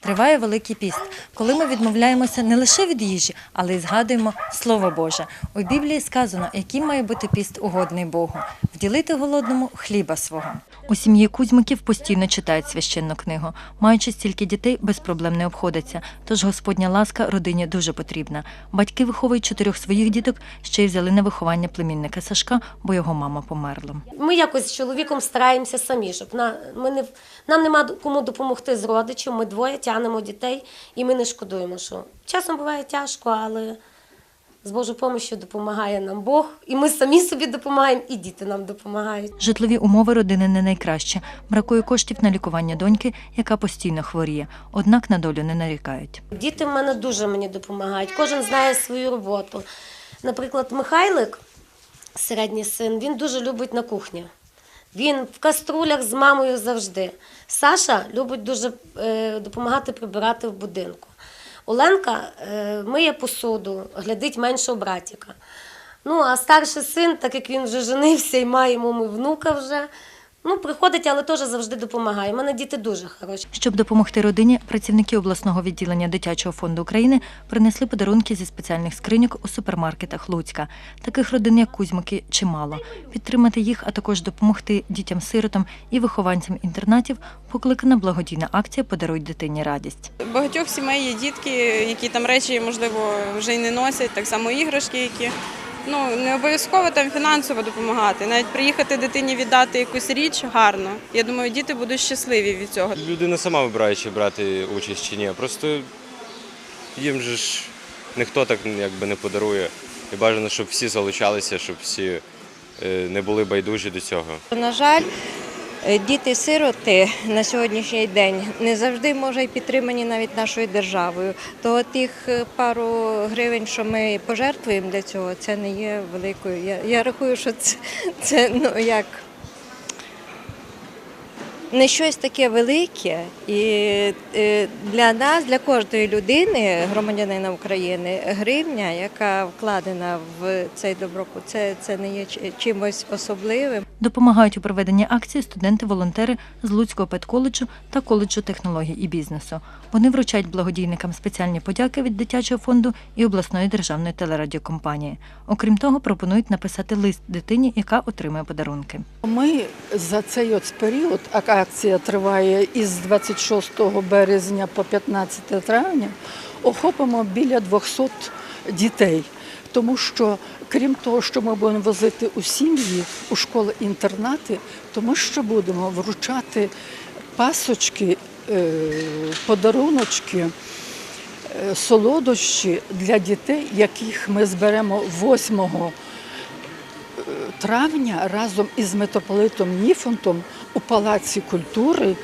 Триває Великий піст, коли ми відмовляємося не лише від їжі, але й згадуємо Слово Боже. У Біблії сказано, який має бути піст угодний Богу вділити голодному хліба свого. У сім'ї Кузьмиків постійно читають священну книгу. Маючи стільки дітей, без проблем не обходиться. Тож Господня ласка родині дуже потрібна. Батьки виховують чотирьох своїх діток, ще й взяли на виховання племінника Сашка, бо його мама померла. Ми якось з чоловіком стараємося самі, щоб нам нема кому допомогти з родичів. Ми двоє тягнемо дітей і ми не шкодуємо, що часом буває тяжко, але з Божою допомогою допомагає нам Бог. І ми самі собі допомагаємо, і діти нам допомагають. Житлові умови родини не найкраще. Бракує коштів на лікування доньки, яка постійно хворіє. Однак на долю не нарікають. Діти в мене дуже мені допомагають. Кожен знає свою роботу. Наприклад, Михайлик, середній син, він дуже любить на кухні. Він в каструлях з мамою завжди. Саша любить дуже е, допомагати прибирати в будинку. Оленка е, миє посуду, глядить меншого братіка. Ну, а старший син, так як він вже женився і має йому внука вже, ну, приходить, але теж завжди допомагає. У мене діти дуже хороші. Щоб допомогти родині, працівники обласного відділення дитячого фонду України принесли подарунки зі спеціальних скриньок у супермаркетах Луцька. Таких родин, як Кузьмики, чимало. Підтримати їх, а також допомогти дітям-сиротам і вихованцям інтернатів покликана благодійна акція Подаруй дитині радість. Багатьох сімей є дітки, які там речі, можливо, вже й не носять, так само іграшки, які ну не обов'язково там фінансово допомагати. Навіть приїхати дитині віддати якусь річ гарно. Я думаю, діти будуть щасливі від цього. Людина сама вибирає, чи брати участь чи ні. Просто їм же ж ніхто так якби не подарує. І бажано, щоб всі залучалися, щоб всі е, не були байдужі до цього. На жаль, діти-сироти на сьогоднішній день не завжди можуть підтримані навіть нашою державою. То тих е, пару гривень, що ми пожертвуємо для цього, це не є великою. Я, я рахую, що це, це ну як. Не щось таке велике, і е, для нас, для кожної людини, громадянина України, гривня, яка вкладена в цей добробут, це, це не є чимось особливим. Допомагають у проведенні акції студенти-волонтери з Луцького педколеджу та коледжу технологій і бізнесу. Вони вручають благодійникам спеціальні подяки від дитячого фонду і обласної державної телерадіокомпанії. Окрім того, пропонують написати лист дитині, яка отримує подарунки. Ми за цей от період, акція триває із 26 березня по 15 травня, охопимо біля 200 дітей. Тому що, крім того, що ми будемо возити у сім'ї, у школи-інтернати, то ми ще будемо вручати пасочки, е, подаруночки, е, солодощі для дітей, яких ми зберемо 8 травня разом із митрополитом Ніфонтом у Палаці культури